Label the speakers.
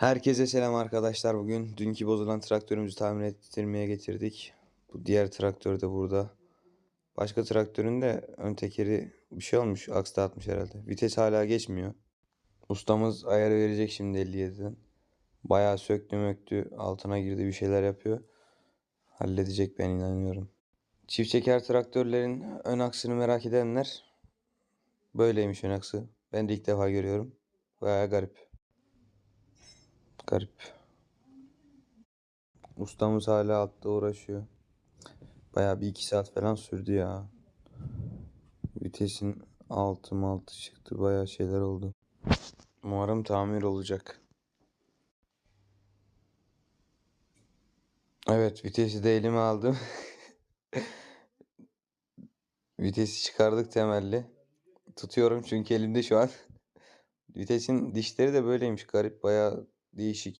Speaker 1: Herkese selam arkadaşlar. Bugün dünkü bozulan traktörümüzü tamir ettirmeye getirdik. Bu diğer traktör de burada. Başka traktörün de ön tekeri bir şey olmuş. Aks dağıtmış herhalde. Vites hala geçmiyor. Ustamız ayarı verecek şimdi 57'den. Bayağı söktü möktü. Altına girdi bir şeyler yapıyor. Halledecek ben inanıyorum. Çift çeker traktörlerin ön aksını merak edenler böyleymiş ön aksı. Ben de ilk defa görüyorum. Bayağı garip. Garip. Ustamız hala altta uğraşıyor. Bayağı bir iki saat falan sürdü ya. Vitesin altı altı çıktı. Bayağı şeyler oldu. Umarım tamir olacak. Evet vitesi de elime aldım. Vitesi çıkardık temelli. Tutuyorum çünkü elimde şu an. Vitesin dişleri de böyleymiş garip. Bayağı değişik.